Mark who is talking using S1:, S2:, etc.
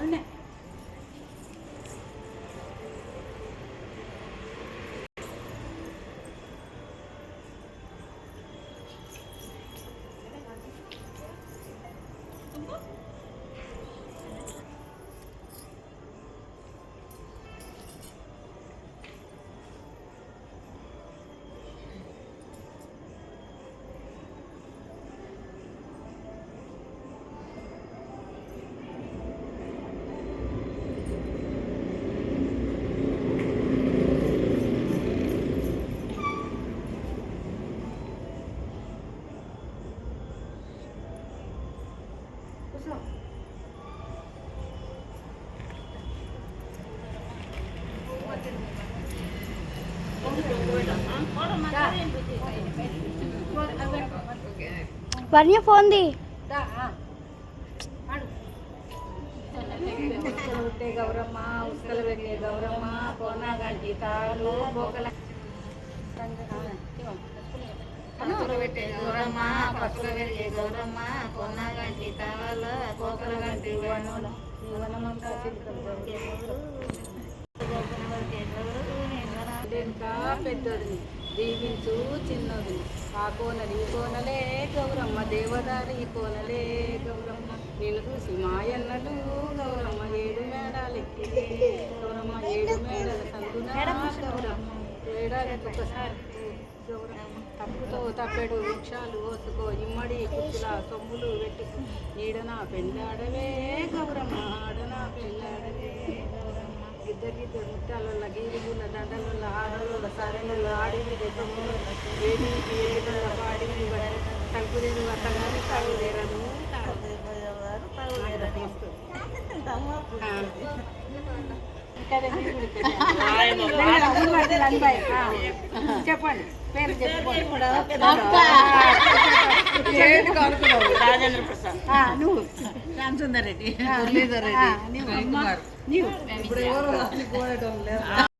S1: あ。Warnya fondi. పెట్టే గౌరమ్మ
S2: కొన్నగంటి తవల కోకల గంటి
S1: పెద్దోడిని దీవించు చిన్నోడిని ఆ కోనలు ఈ కోనలే గౌరమ్మ దేవదారి ఈ కోనలే గౌరమ్మ. నేను చూసి మాయన్నలు గౌరమ్మ ఏడు మేడాలెక్కి గౌరమ్మ ఏడు మేడల సందున గౌరమ్మ. ఏడాదికి ఒకసారి గౌరమ్మ తప్పుతో తప్పెడు వృక్షాలు ఓసుకో ఇమ్మడి కుచ్చుల సొమ్ములు పెట్టుకు నీడన పెళ్ళాడవే గౌరమ్మ ఆడన పెళ్ళాడవే గౌరమ్మ. ఇద్దరికిద్దరు ముట్టాల గీరుగుల దండల ఆడల సరెల ఆడివి దెబ్బలు ఏడి ఏడుల పాడివి పేరు చెప్పండి.
S2: రాజేంద్ర ప్రసాద్.
S1: ఆ, నువ్వు.
S2: రామసుందర్ రెడ్డి. ఇప్పుడు